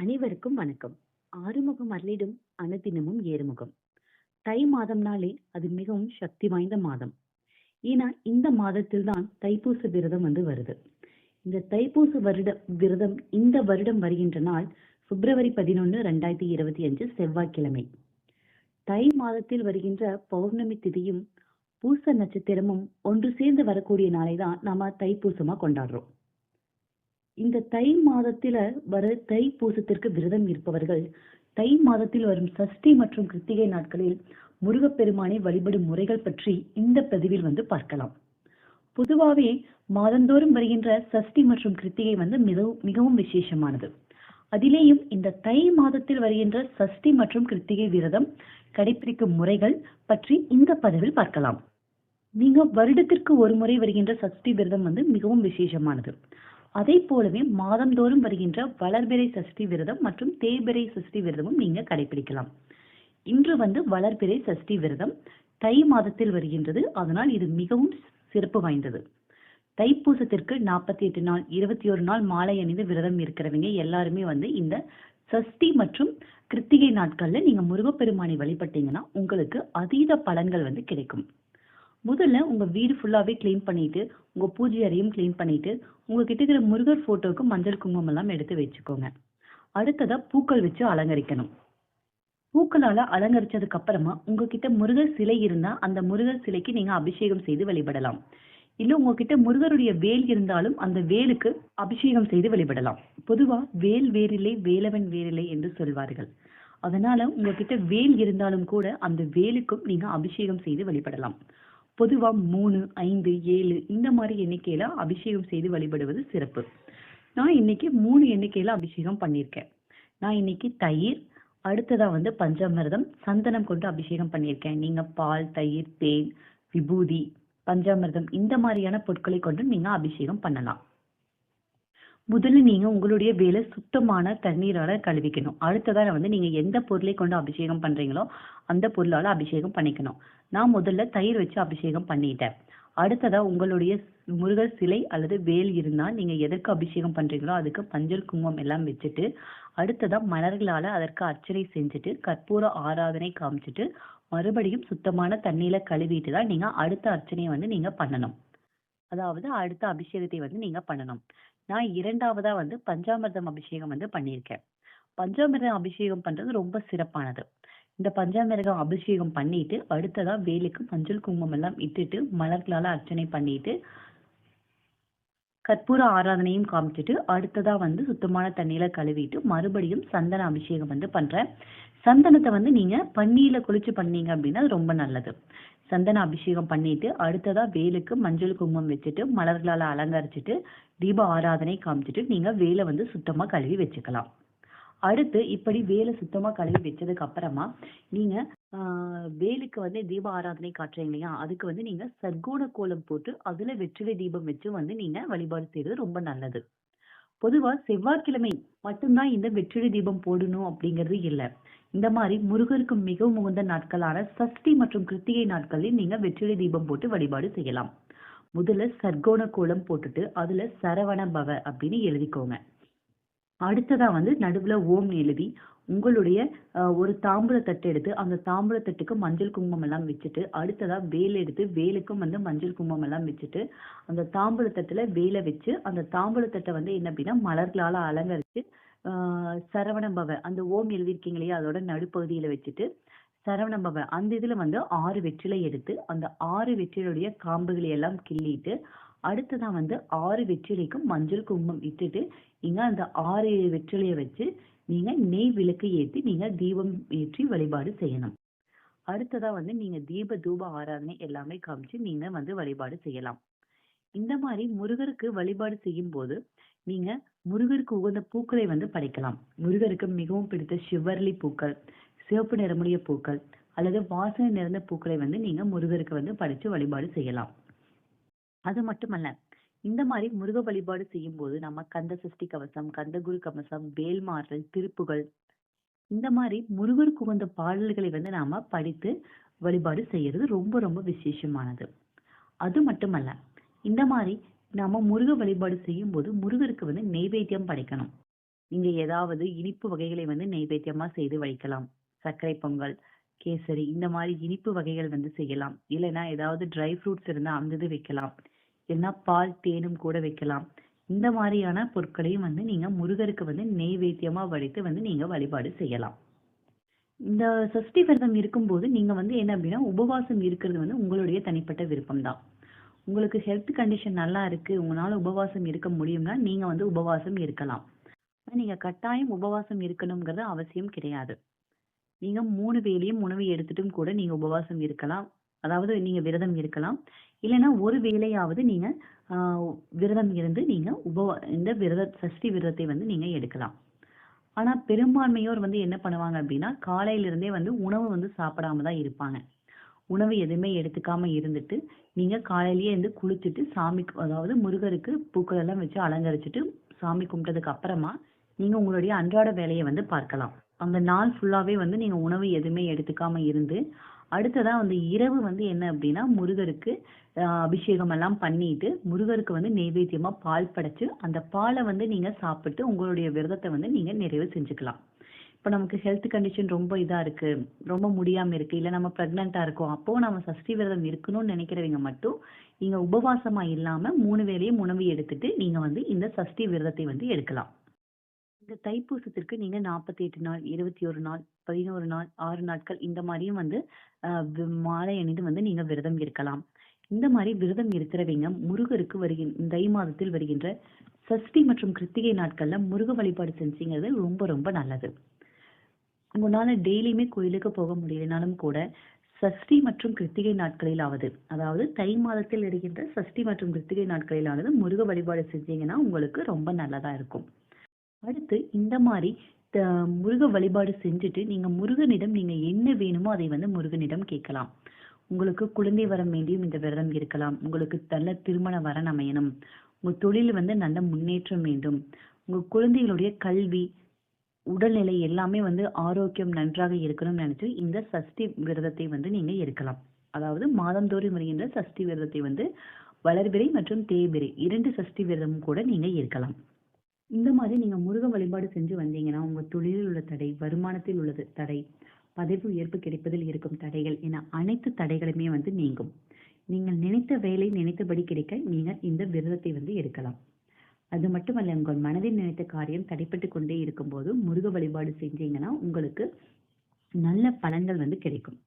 அனைவருக்கும் வணக்கம். ஆறுமுகம் அருளிடும் அனுதினமும் ஏறுமுகம். தை மாதம்னாலே அது மிகவும் சக்தி வாய்ந்த மாதம். ஏன்னா இந்த மாதத்தில் தான் தைப்பூச விரதம் வந்து வருது. இந்த தைப்பூச வருட விரதம் இந்த வருடம் வருகின்ற நாள் பிப்ரவரி பதினொன்று ரெண்டாயிரத்தி இருபத்தி அஞ்சு செவ்வாய்க்கிழமை. தை மாதத்தில் வருகின்ற பௌர்ணமி திதியும் பூச நட்சத்திரமும் ஒன்று சேர்ந்து வரக்கூடிய நாளை தான் நாம தைப்பூசமா கொண்டாடுறோம். இந்த தை மாதத்தில வர தை பூசத்திற்கு விரதம் இருப்பவர்கள் தை மாதத்தில் வரும் சஷ்டி மற்றும் கிருத்திகை நாட்களில் முருகப்பெருமானை வழிபடும் முறைகள் பற்றி இந்த பதிவில் வந்து பார்க்கலாம். பொதுவாகவே மாதந்தோறும் வருகின்ற சஷ்டி மற்றும் கிருத்திகை வந்து மிகவும் மிகவும் விசேஷமானது. அதிலேயும் இந்த தை மாதத்தில் வருகின்ற சஷ்டி மற்றும் கிருத்திகை விரதம் கடைபிடிக்கும் முறைகள் பற்றி இந்த பதிவில் பார்க்கலாம். நீங்க வருடத்திற்கு ஒரு முறை வருகின்ற சஷ்டி விரதம் வந்து மிகவும் விசேஷமானது. அதே போலவே மாதந்தோறும் வருகின்ற வளர்பிறை சஷ்டி விரதம் மற்றும் தேய்பிறை சஷ்டி விரதமும் நீங்க கடைபிடிக்கலாம். இன்று வந்து வளர்பிறை சஷ்டி விரதம் தை மாதத்தில் வருகின்றது. அதனால் இது மிகவும் சிறப்பு வாய்ந்தது. தைப்பூசத்திற்கு நாற்பத்தி எட்டு நாள் இருபத்தி ஒரு நாள் மாலை அணிந்து விரதம் இருக்கிறவங்க எல்லாருமே வந்து இந்த சஷ்டி மற்றும் கிருத்திகை நாட்கள்ல நீங்க முருகப்பெருமானை வழிபட்டீங்கன்னா உங்களுக்கு அதீத பலன்கள் வந்து கிடைக்கும். முதல்ல உங்கள் வீடு ஃபுல்லாகவே க்ளீன் பண்ணிட்டு உங்கள் பூஜை அறையும் க்ளீன் பண்ணிட்டு உங்ககிட்ட இருக்கிற முருகர் ஃபோட்டோவுக்கு மஞ்சள் குங்குமம் எல்லாம் எடுத்து வச்சுக்கோங்க. அடுத்ததாக பூக்கள் வச்சு அலங்கரிக்கணும். பூக்களால் அலங்கரிச்சதுக்கு அப்புறமா உங்ககிட்ட முருகர் சிலை இருந்தால் அந்த முருகர் சிலைக்கு நீங்கள் அபிஷேகம் செய்து வழிபடலாம். இல்லை உங்ககிட்ட முருகருடைய வேல் இருந்தாலும் அந்த வேலுக்கு அபிஷேகம் செய்து வழிபடலாம். பொதுவாக வேல் வேறில்லை வேலவன் வேறில்லை என்று சொல்வார்கள். அதனால உங்ககிட்ட வேல் இருந்தாலும் கூட அந்த வேலுக்கும் நீங்கள் அபிஷேகம் செய்து வழிபடலாம். பொதுவாக மூணு ஐந்து ஏழு இந்த மாதிரி எண்ணிக்கையில அபிஷேகம் செய்து வழிபடுவது சிறப்பு. நான் இன்னைக்கு மூணு எண்ணிக்கையில அபிஷேகம் பண்ணியிருக்கேன். நான் இன்னைக்கு தயிர் அடுத்ததா வந்து பஞ்சாமிரதம் சந்தனம் கொண்டு அபிஷேகம் பண்ணியிருக்கேன். நீங்க பால் தயிர் தேன் விபூதி பஞ்சாமிரதம் இந்த மாதிரியான பொருட்களை கொண்டு நீங்க அபிஷேகம் பண்ணலாம். முதல்ல நீங்க உங்களுடைய வேலை சுத்தமான தண்ணீரால கழுவிக்கணும். அடுத்ததாக வந்து நீங்க எந்த பொருளை கொண்டு அபிஷேகம் பண்றீங்களோ அந்த பொருளால அபிஷேகம் பண்ணிக்கணும். நான் முதல்ல தயிர் வச்சு அபிஷேகம் பண்ணிட்டேன். அடுத்ததா உங்களுடைய முருகர் சிலை அல்லது வேல் இருந்தால் நீங்க எதற்கு அபிஷேகம் பண்றீங்களோ அதுக்கு மஞ்சள் குங்குமம் எல்லாம் வச்சுட்டு அடுத்ததா மலர்களால அதற்கு அர்ச்சனை செஞ்சுட்டு கற்பூர ஆராதனை காமிச்சிட்டு மறுபடியும் சுத்தமான தண்ணியில கழுவிட்டு தான் நீங்க அடுத்த அர்ச்சனையை வந்து நீங்க பண்ணணும். அதாவது அடுத்த அபிஷேகத்தை வந்து நீங்க பண்ணணும். நான் இரண்டாவதா வந்து பஞ்சாமிர்தம் அபிஷேகம் வந்து பண்ணியிருக்கேன். பஞ்சாமிர்தம் அபிஷேகம் பண்றது ரொம்ப சிறப்பானது. இந்த பஞ்சாமிர்தம் அபிஷேகம் பண்ணிட்டு அடுத்ததா வேலுக்கு மஞ்சள் குங்குமம் எல்லாம் இட்டுட்டு மலர்களால அர்ச்சனை பண்ணிட்டு கற்பூர ஆராதனையும் காமிச்சிட்டு அடுத்ததா வந்து சுத்தமான தண்ணியில கழுவிட்டு மறுபடியும் சந்தன அபிஷேகம் வந்து பண்றேன். சந்தனத்தை வந்து நீங்க பன்னியில குளிச்சு பண்ணீங்க அப்படின்னா ரொம்ப நல்லது. சந்தன அபிஷேகம் பண்ணிட்டு அடுத்ததா வேலுக்கு மஞ்சள் குங்குமம் வச்சுட்டு மலர்களால் அலங்கரிச்சுட்டு தீப ஆராதனை காமிச்சிட்டு நீங்க வேலை வந்து சுத்தமா கழுவி வச்சுக்கலாம். அடுத்து இப்படி வேலை சுத்தமா கழுவி வச்சதுக்கு அப்புறமா நீங்க ஆஹ் வேலுக்கு வந்து தீப ஆராதனை காட்டுறீங்க இல்லையா அதுக்கு வந்து நீங்க சர்க்கோண கோலம் போட்டு அதுல வெற்றிலை தீபம் வச்சு வந்து நீங்க வழிபாடு செய்யறது ரொம்ப நல்லது. பொதுவா செவ்வாய்க்கிழமை மட்டும்தான் இந்த வெற்றிலை தீபம் போடணும் அப்படிங்கிறது இல்ல. இந்த மாதிரி முருகருக்கு மிகவும் உகந்த நாட்களான சஷ்டி மற்றும் கிருத்திகை நாட்களில் நீங்க வெற்றிலை தீபம் போட்டு வழிபாடு செய்யலாம். முதல்ல சர்க்கோண கோலம் போட்டுட்டு அதுல சரவண பவ அப்படின்னு எழுதிக்கோங்க. அடுத்ததா வந்து நடுவுல ஓம் எழுதி உங்களுடைய ஒரு தாம்பூல தட்டு எடுத்து அந்த தாம்பூல தட்டுக்கு மஞ்சள் குங்குமம் எல்லாம் வச்சுட்டு அடுத்ததா வேல் எடுத்து வேலுக்கும் வந்து மஞ்சள் குங்குமம் எல்லாம் வச்சுட்டு அந்த தாம்பூல வேலை வச்சு அந்த தாம்பூல தட்டை வந்து என்ன அப்படின்னா மலர்களால அலங்கரிச்சு ஆஹ் சரவண பவ அந்த ஓம் எழுதியிருக்கீங்க இல்லையா அதோட நடுப்பகுதியில வச்சுட்டு சரவண பவ அந்த இதுல வந்து ஆறு வெற்றிலை எடுத்து அந்த ஆறு வெற்றிலுடைய காம்புகளை எல்லாம் கிள்ளிட்டு அடுத்ததான் வந்து ஆறு வெற்றிலைக்கும் மஞ்சள் குங்குமம் இட்டுட்டு நீங்க அந்த ஆறு வெற்றிலையை வச்சு நீங்க நெய் விளக்கு ஏற்றி நீங்க தீபம் ஏற்றி வழிபாடு செய்யணும். அடுத்ததா வந்து நீங்க தீப தூப ஆராதனை எல்லாமே காமிச்சு நீங்க வந்து வழிபாடு செய்யலாம். இந்த மாதிரி முருகருக்கு வழிபாடு செய்யும் போது நீங்க முருகருக்கு உகந்த பூக்களை வந்து படைக்கலாம். முருகருக்கு மிகவும் பிடித்த சிவரளி பூக்கள் சிவப்பு நிறமுடைய பூக்கள் அல்லது வாசனை நிறைந்த பூக்களை வந்து நீங்க முருகருக்கு வந்து படைச்சு வழிபாடு செய்யலாம். அது மட்டுமல்ல இந்த மாதிரி முருக வழிபாடு செய்யும் போது நம்ம கந்த சஷ்டி கவசம் கந்தகுரு கவசம் வேல்மாறல் திருப்புகள் இந்த மாதிரி முருகருக்கு உகந்த பாடல்களை வந்து நாம படித்து வழிபாடு செய்யறது ரொம்ப ரொம்ப விசேஷமானது. அது மட்டுமல்ல இந்த மாதிரி நாம முருக வழிபாடு செய்யும் போது முருகருக்கு வந்து நெய்வேத்தியம் படைக்கணும். நீங்க ஏதாவது இனிப்பு வகைகளை வந்து நெய்வேத்தியமா செய்து வைக்கலாம் சர்க்கரை பொங்கல் கேசரி இந்த மாதிரி இனிப்பு வகைகள் வந்து செய்யலாம் இல்லைன்னா ஏதாவது ட்ரை ஃப்ரூட்ஸ் இருந்தா அந்த இது வைக்கலாம் இல்லைன்னா பால் தேனும் கூட வைக்கலாம். இந்த மாதிரியான பொருட்களையும் வந்து நீங்க முருகருக்கு வந்து நெய்வேத்தியமா வடித்து வந்து நீங்க வழிபாடு செய்யலாம். இந்த சஷ்டி விரதம் இருக்கும்போது நீங்க வந்து என்ன அப்படின்னா உபவாசம் இருக்கிறது வந்து உங்களுடைய தனிப்பட்ட விருப்பம் தான். உங்களுக்கு ஹெல்த் கண்டிஷன் நல்லா இருக்கு உங்களால உபவாசம் இருக்க முடியும்னா நீங்க வந்து உபவாசம் இருக்கலாம். நீங்க கட்டாயம் உபவாசம் இருக்கணுங்கிறது அவசியம் கிடையாது. நீங்க மூணு வேலையும் உணவு எடுத்துட்டும் கூட நீங்க உபவாசம் இருக்கலாம். அதாவது நீங்க விரதம் இருக்கலாம். இல்லைன்னா ஒரு வேளையாவது நீங்க ஆஹ் விரதம் இருந்து நீங்க உபவா இந்த விரத சஷ்டி விரதத்தை வந்து நீங்க எடுக்கலாம். ஆனா பெரும்பான்மையோர் வந்து என்ன பண்ணுவாங்க அப்படின்னா காலையில இருந்தே வந்து உணவு வந்து சாப்பிடாம தான் இருப்பாங்க. உணவு எதுவுமே எடுத்துக்காம இருந்துட்டு நீங்க காலையிலேயே இருந்து குளிச்சுட்டு சாமிக்கு அதாவது முருகருக்கு பூக்கள் எல்லாம் வச்சு அலங்கரிச்சுட்டு சாமி கும்பிட்டதுக்கு அப்புறமா நீங்க உங்களுடைய அன்றாட வேலையை வந்து பார்க்கலாம். அந்த நாள் ஃபுல்லாவே வந்து நீங்க உணவு எதுவுமே எடுத்துக்காம இருந்து அடுத்ததா வந்து இரவு வந்து என்ன அப்படின்னா முருகருக்கு அபிஷேகம் எல்லாம் பண்ணிட்டு முருகருக்கு வந்து நெய்வேத்தியமா பால் படைச்சு அந்த பாலை வந்து நீங்க சாப்பிட்டு உங்களுடைய விரதத்தை வந்து நீங்க நிறைவு செஞ்சுக்கலாம். இப்போ நமக்கு ஹெல்த் கண்டிஷன் ரொம்ப இதா இருக்கு ரொம்ப முடியாம இருக்கு இல்ல நம்ம பிரெக்னெண்டா இருக்கோம் அப்போ நம்ம சஷ்டி விரதம் இருக்கணும்னு நினைக்கிறவங்க மட்டும் நீங்க உபவாசமா இல்லாம மூணு வேளையும் உணவு எடுத்துட்டு நீங்க வந்து இந்த சஷ்டி விரதத்தை வந்து எடுக்கலாம். இந்த தைப்பூசத்திற்கு நீங்க நாற்பத்தி எட்டு நாள் இருபத்தி ஒரு நாள் பதினோரு நாள் ஆறு நாட்கள் இந்த மாதிரியும் வந்து ஆஹ் மாலை அணிந்து வந்து நீங்க விரதம் இருக்கலாம். இந்த மாதிரி விரதம் இருக்கிறவங்க முருகருக்கு வருகின்ற தை மாதத்தில் வருகின்ற சஷ்டி மற்றும் கிருத்திகை நாட்கள்ல முருக வழிபாடு செஞ்சீங்கிறது ரொம்ப ரொம்ப நல்லது. உங்களால டெய்லியுமே கோயிலுக்கு போக முடியலனாலும் கூட சஷ்டி மற்றும் கிருத்திகை நாட்களிலாவது அதாவது தை மாதத்தில் இருக்கின்ற சஷ்டி மற்றும் கிருத்திகை நாட்களிலாவது முருக வழிபாடு செஞ்சீங்கன்னா உங்களுக்கு ரொம்ப நல்லதா இருக்கும். அடுத்து இந்த மாதிரி த- முருக வழிபாடு செஞ்சுட்டு நீங்க முருகனிடம் நீங்க என்ன வேணுமோ அதை வந்து முருகனிடம் கேட்கலாம். உங்களுக்கு குழந்தை வரம் வேண்டியும் இந்த விரதம் இருக்கலாம். உங்களுக்கு நல்ல திருமண வரன் அமையணும். உங்க தொழில் வந்து நல்ல முன்னேற்றம் வேண்டும். உங்க குழந்தைகளுடைய கல்வி உடல்நிலை எல்லாமே வந்து ஆரோக்கியம் நன்றாக இருக்கணும்னு நினைச்சு இந்த சஷ்டி விரதத்தை வந்து நீங்க இருக்கலாம் அதாவது மாதந்தோறும் வருகின்ற சஷ்டி விரதத்தை வந்து வளர்பிறை மற்றும் தேய்பிறை இரண்டு சஷ்டி விரதமும் கூட நீங்க இருக்கலாம் இந்த மாதிரி நீங்க முருக வழிபாடு செஞ்சு வந்தீங்கன்னா உங்க தொழிலில் உள்ள தடை வருமானத்தில் உள்ளது தடை பதவி உயர்வு கிடைப்பதில் இருக்கும் தடைகள் என அனைத்து தடைகளுமே வந்து நீங்கும். நீங்கள் நினைத்த வேலை நினைத்தபடி கிடைக்க நீங்கள் இந்த விரதத்தை வந்து எடுக்கலாம். அது மட்டுமல்ல உங்கள் மனதில் நினைத்த காரியம் தடைப்பட்டு கொண்டே இருக்கும்போது முருக வழிபாடு செஞ்சீங்கன்னா உங்களுக்கு நல்ல பலன்கள் வந்து கிடைக்கும்.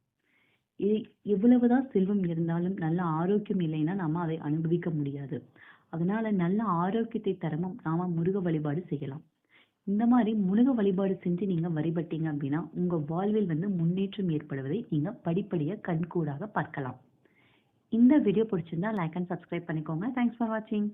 இ- எவ்வளவுதான் செல்வம் இருந்தாலும் நல்ல ஆரோக்கியம் இல்லைன்னா நாம அதை அனுபவிக்க முடியாது. அதனால நல்ல ஆரோக்கியத்தை தரமும் நாம முருக வழிபாடு செய்யலாம். இந்த மாதிரி முருக வழிபாடு செஞ்சு நீங்க வழிபட்டீங்க அப்படின்னா உங்க வாழ்வில் வந்து முன்னேற்றம் ஏற்படுவதை நீங்க படிப்படியா கண்கூடாக பார்க்கலாம். இந்த வீடியோ பிடிச்சிருந்தா லைக் அண்ட் சப்ஸ்கிரைப் பண்ணிக்கோங்க. தேங்க்ஸ் ஃபார் வாட்சிங்